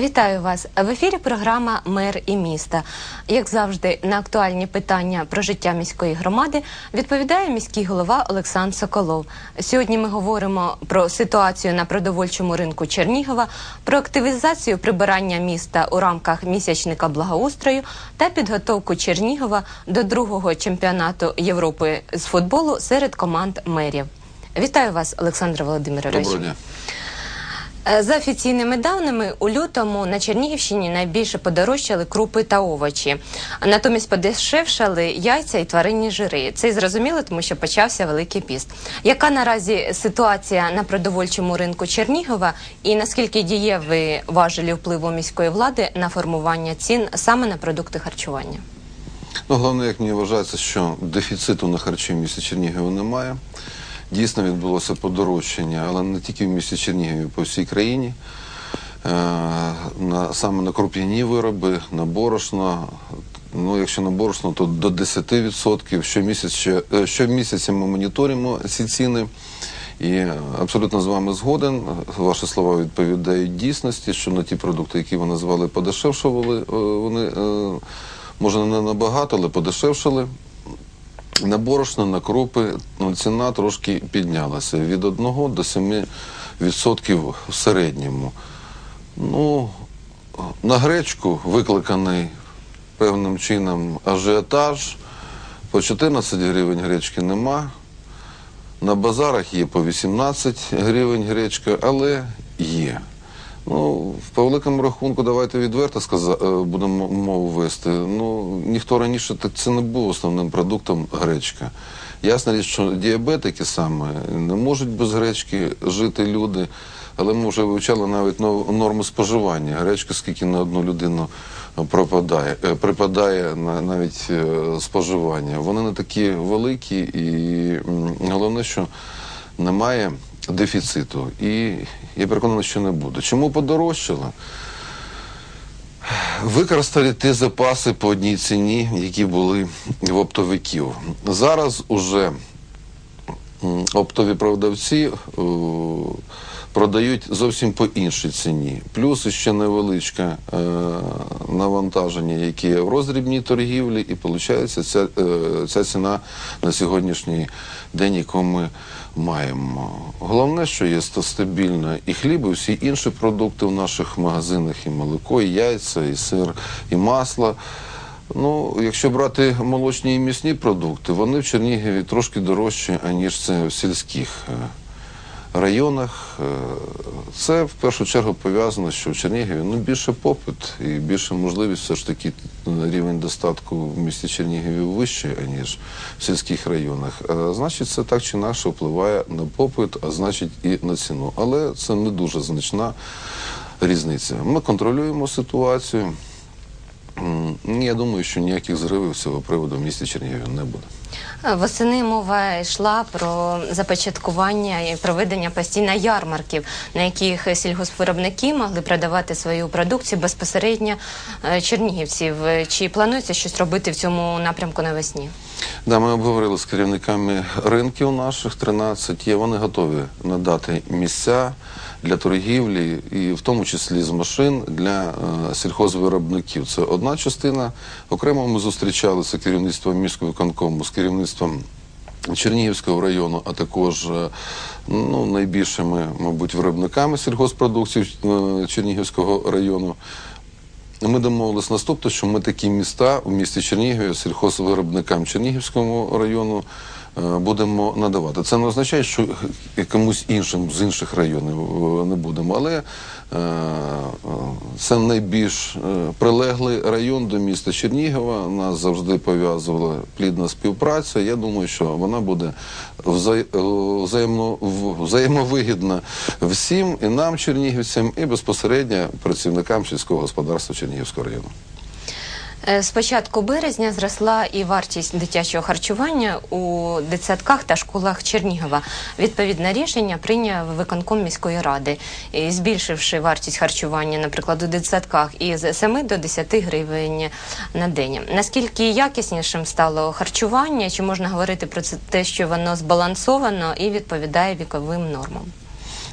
Вітаю вас в ефірі. Програма Мер і міста. Як завжди, на актуальні питання про життя міської громади відповідає міський голова Олександр Соколов. Сьогодні ми говоримо про ситуацію на продовольчому ринку Чернігова, про активізацію прибирання міста у рамках місячника благоустрою та підготовку Чернігова до другого чемпіонату Європи з футболу серед команд мерів. Вітаю вас, Олександр Володимирович. Доброго дня. Е, За офіційними даними, у лютому на Чернігівщині найбільше подорожчали крупи та овочі. Натомість подешевшали яйця і тваринні жири. Це й зрозуміло, тому що почався великий піст. Яка наразі ситуація на продовольчому ринку Чернігова і наскільки дієві важелі впливу міської влади на формування цін саме на продукти харчування? Ну, головне, як мені вважається, що дефіциту на харчі в місті Чернігові немає. Дійсно відбулося подорожчання, але не тільки в місті Чернігові, по всій країні. Е, на, саме на круп'яні вироби, на борошно. Ну, якщо на борошно, то до 10%. Щомісяць, е, щомісяця ми моніторимо ці ціни. І абсолютно з вами згоден. Ваші слова відповідають дійсності, що на ті продукти, які ви назвали, подешевшували, е, вони може не набагато, але подешевшили. На борошно, на крупи ну, ціна трошки піднялася від 1 до 7 відсотків в середньому. Ну, на гречку викликаний певним чином ажіотаж. По 14 гривень гречки нема. На базарах є по 18 гривень гречка, але є. Ну, по великому рахунку, давайте відверто сказа, е, будемо мову вести. Ну, ніхто раніше так це не був основним продуктом гречка. Ясна річ, що діабетики саме не можуть без гречки жити люди, але ми вже вивчали навіть норми споживання. Гречка скільки на одну людину пропадає, е, припадає на навіть е, споживання. Вони не такі великі, і головне, що немає дефіциту. І я переконаний, що не буде. Чому подорожчало? Використали ті запаси по одній ціні, які були в оптовиків. Зараз уже оптові продавці е, продають зовсім по іншій ціні. Плюс ще невеличке е, навантаження, яке є в роздрібній торгівлі, і виходить ця, е, ця ціна на сьогоднішній день, яку ми маємо. Головне, що є ста- стабільно і хліб, і всі інші продукти в наших магазинах, і молоко, і яйця, і сир, і масло. Ну, якщо брати молочні і м'ясні продукти, вони в Чернігові трошки дорожчі, аніж це в сільських е, районах. Е, Це в першу чергу пов'язано, що в Чернігові ну, більше попит і більше можливість все ж таки рівень достатку в місті Чернігові вищий, аніж в сільських районах. Е, Значить, це так чи інакше впливає на попит, а значить і на ціну. Але це не дуже значна різниця. Ми контролюємо ситуацію. Я думаю, що ніяких зривів з цього приводу в місті Чернігові не буде. Восени мова йшла про започаткування і проведення постійно ярмарків, на яких сільгоспвиробники могли продавати свою продукцію безпосередньо е, чернігівців. Чи планується щось робити в цьому напрямку навесні? Да, ми обговорили з керівниками ринків наших 13. Є вони готові надати місця для торгівлі, і в тому числі з машин для е, сільхозвиробників. Це одна частина. Окремо ми зустрічалися керівництвом міського виконкому з керівництвом. Чернігівського району, а також е, ну, найбільшими, мабуть, виробниками сільгоспродукції е, Чернігівського району. Ми домовились наступне, що ми такі міста у місті Чернігові сільхозвиробникам Чернігівського району будемо надавати. Це не означає, що комусь іншим з інших районів е, не будемо, але е, е, це найбільш е, прилеглий район до міста Чернігова. Нас завжди пов'язувала плідна співпраця. Я думаю, що вона буде взаємовигідна всім і нам, чернігівцям, і безпосередньо працівникам сільського господарства Чернігівського району. Е, З початку березня зросла і вартість дитячого харчування у дитсадках та школах Чернігова. Відповідне рішення прийняв виконком міської ради, збільшивши вартість харчування, наприклад, у дитсадках із 7 до 10 гривень на день. Наскільки якіснішим стало харчування? Чи можна говорити про це те, що воно збалансовано і відповідає віковим нормам?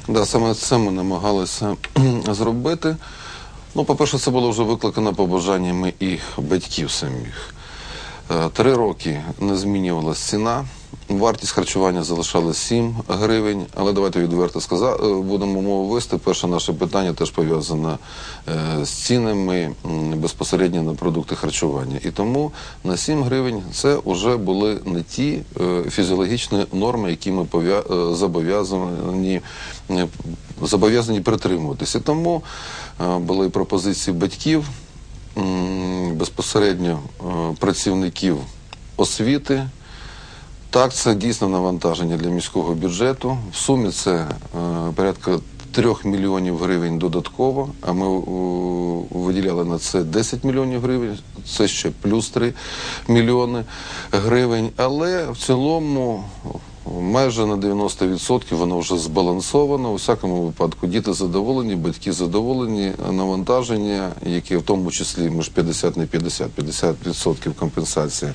Да, саме це ми намагалися зробити. Ну, по-перше, це було вже викликано побажаннями і батьків самих. Е, Три роки не змінювалася ціна. Вартість харчування залишалась 7 гривень, але давайте відверто сказати, будемо мову вести. Перше наше питання теж пов'язане е, з цінами безпосередньо на продукти харчування. І тому на 7 гривень це вже були не ті е, фізіологічні норми, які ми е, зобов'язані, е, зобов'язані притримуватися. Тому е, були пропозиції батьків безпосередньо е, працівників освіти. Так, це дійсно навантаження для міського бюджету. В сумі це е, порядка 3 мільйонів гривень додатково, а ми е, виділяли на це 10 мільйонів гривень, це ще плюс 3 мільйони гривень. Але в цілому майже на 90% воно вже збалансовано. У всякому випадку діти задоволені, батьки задоволені, навантаження, яке в тому числі між 50 не 50, 50% компенсація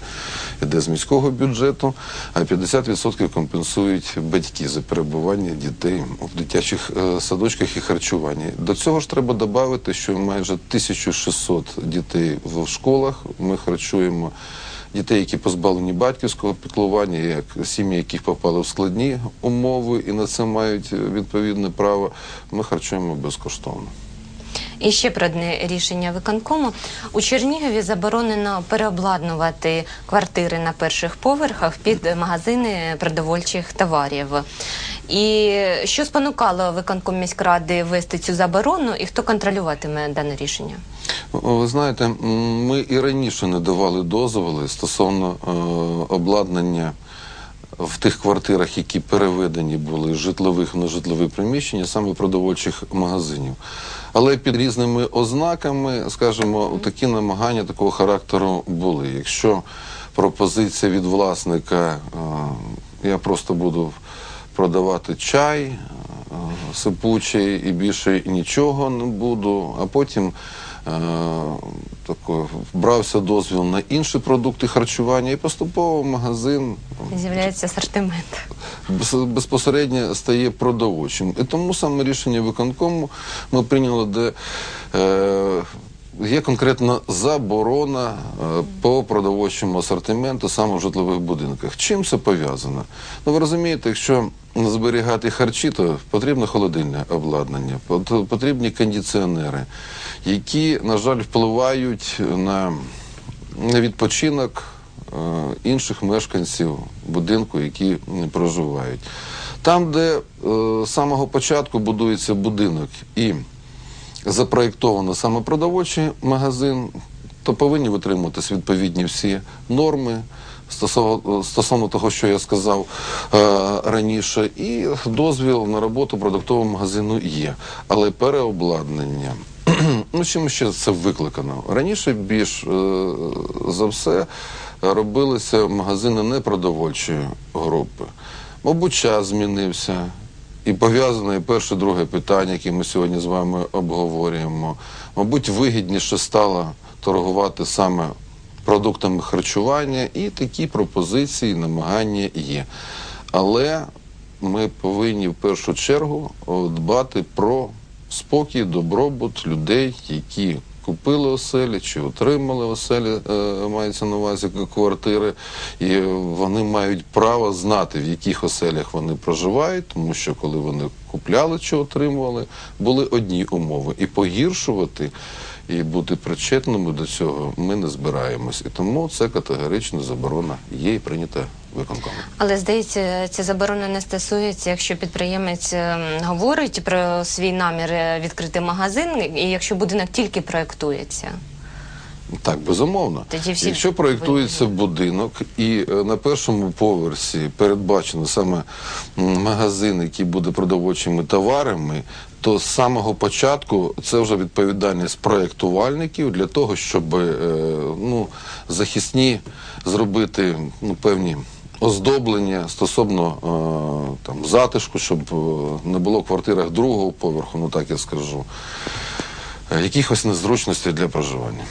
йде з міського бюджету, а 50% компенсують батьки за перебування дітей в дитячих е, садочках і харчуванні. До цього ж треба додати, що майже 1600 дітей в школах ми харчуємо. Дітей, які позбавлені батьківського піклування, як сім'ї, яких попали в складні умови і на це мають е, відповідне право, ми харчуємо безкоштовно. І ще про одне рішення виконкому. У Чернігові заборонено переобладнувати квартири на перших поверхах під магазини продовольчих товарів. І що спонукало виконком міськради ввести цю заборону, і хто контролюватиме дане рішення? Ви знаєте, ми і раніше не давали дозволи стосовно е, обладнання в тих квартирах, які переведені були з житлових в нежитлові приміщення, саме продовольчих магазинів. Але під різними ознаками, скажімо, такі намагання такого характеру були. Якщо пропозиція від власника, е, я просто буду продавати чай, е, сипучий і більше нічого не буду, а потім е, тако, брався дозвіл на інші продукти харчування і поступово магазин З'являється асортимент. безпосередньо стає продовольчим. І тому саме рішення виконкому ми прийняли, де е, є конкретна заборона е, по продовольчому асортименту саме в житлових будинках. Чим це пов'язано? Ну ви розумієте, якщо зберігати харчі, то потрібно холодильне обладнання, потрібні кондиціонери, які, на жаль, впливають на, відпочинок е, інших мешканців будинку, які проживають. Там, де е, з самого початку будується будинок і запроєктовано саме продовольчий магазин, то повинні витримуватись відповідні всі норми. Стосовно, стосовно того, що я сказав е, раніше, і дозвіл на роботу продуктового магазину є, але переобладнання. ну, чим ще це викликано? Раніше більш е, за все робилися магазини непродовольчої групи. Мабуть, час змінився. І пов'язане перше, друге питання, яке ми сьогодні з вами обговорюємо. Мабуть, вигідніше стало торгувати саме продуктами харчування, і такі пропозиції, намагання є. Але ми повинні в першу чергу дбати про спокій, добробут людей, які купили оселі чи отримали оселі, е, мається на увазі квартири, і вони мають право знати, в яких оселях вони проживають, тому що коли вони купляли чи отримували, були одні умови. І погіршувати і бути причетними до цього ми не збираємось. І тому це категорична заборона є і прийнята виконком. Але здається, ця заборона не стосується, якщо підприємець ем, говорить про свій намір е, відкрити магазин, і якщо будинок тільки проектується. Так, безумовно. Тоді всі Якщо проєктується будинок і е, на першому поверсі передбачено саме м, магазин, який буде продовольчими товарами, то з самого початку це вже відповідальність проєктувальників для того, щоб е, ну, захисні зробити ну, певні оздоблення стосовно е, там, затишку, щоб е, не було в квартирах другого поверху, ну так я скажу, е, якихось незручностей для проживання.